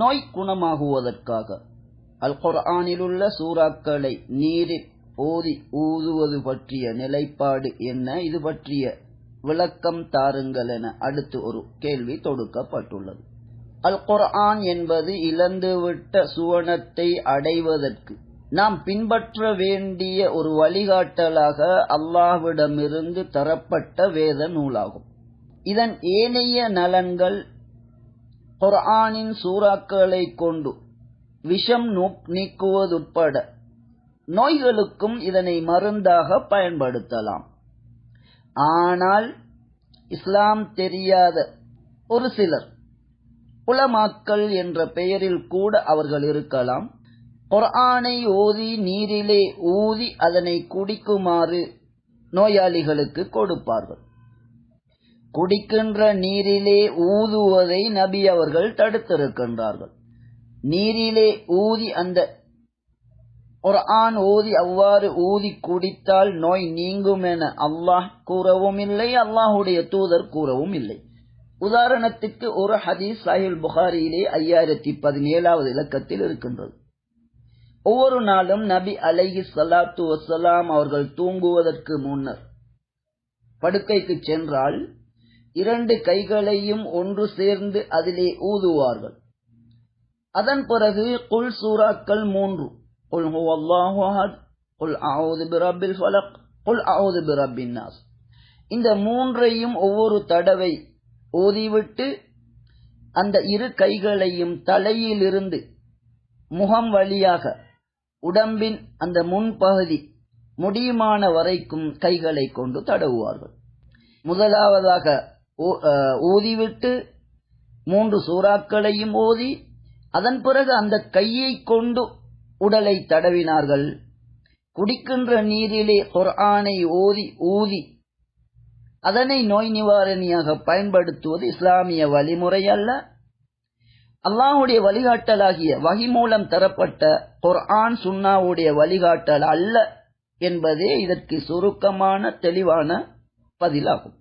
நோய் குணமாகுவதற்காக. அல் குர்ஆனிலுள்ள சூறாக்களை நீரில் ஓதி ஊதுவது பற்றிய நிலைப்பாடு என்ன? இது பற்றிய விளக்கம் தாருங்கள் என அடுத்து ஒரு கேள்வி தொடுக்கப்பட்டுள்ளது. அல் குர்ஆன் என்பது இழந்துவிட்ட சுவனத்தை அடைவதற்கு நாம் பின்பற்ற வேண்டிய ஒரு வழிகாட்டலாக அல்லாஹ்விடமிருந்து தரப்பட்ட வேத நூலாகும். இதன் ஏனைய நலன்கள் குர்ஆனின் சூறாக்களை கொண்டு விஷம் நீக்குவதுட்பட நோய்களுக்கும் இதனை மருந்தாக பயன்படுத்தலாம். ஆனால் இஸ்லாம் தெரியாத ஒரு சிலர் உலமாக்கள் என்ற பெயரில் கூட அவர்கள் இருக்கலாம் குர்ஆனை ஓதி நீரிலே ஊதி அதனை குடிக்குமாறு நோயாளிகளுக்கு கொடுப்பார்கள் குடிக்கின்ற நீரிலே ஊதுவதை நபி அவர்கள் தடுத்திருக்கின்றார்கள். நீரிலே ஊதி அந்த ஒரு ஆண் ஊதி அவ்வாறு ஊதி குடித்தால் நோய் நீங்கும் என அல்லாஹ் கூறவும் இல்லை அல்லாஹுடைய தூதர் கூறவும் இல்லை. உதாரணத்துக்கு ஒரு ஹதீஸ் சாஹில் புகாரியிலே ஐயாயிரத்தி பதினேழாவது இலக்கத்தில் இருக்கின்றது. ஒவ்வொரு நாளும் நபி அலைஹி சலாத்து வசலாம் அவர்கள் தூங்குவதற்கு முன்னர் படுக்கைக்கு சென்றால் இரண்டு கைகளையும் ஒன்று சேர்ந்து அதிலே ஊதுவார்கள். அதன் பிறகு குல் சூறாக்கள் மூன்று. குல் ஹுவல்லாஹு அஹத். குல் அஊது பிரபில் ஃபலக் குல் அஊது பிரபின் நாஸ். இந்த மூன்றையும் ஒவ்வொரு தடவை ஓதிவிட்டு அந்த இரு கைகளையும் தலையிலிருந்து முகம் வழியாக உடம்பின் அந்த முன்பகுதி முடியுமான வரைக்கும் கைகளை கொண்டு தடவுவார்கள். முதலாவதாக ஊதிவிட்டு மூன்று சூறாக்களையும் ஓதி அதன் பிறகு அந்த கையை கொண்டு உடலை தடவினார்கள். குடிக்கின்ற நீரிலே குர்ஆனை ஓதி ஊதி அதனை நோய் நிவாரணியாக பயன்படுத்துவது இஸ்லாமிய வழிமுறை அல்ல. அல்லாஹுடைய வழிகாட்டலாகிய வகி மூலம் தரப்பட்ட குர்ஆன் சுன்னாவுடைய வழிகாட்டல் அல்ல என்பதே இதற்கு சுருக்கமான தெளிவான பதிலாகும்.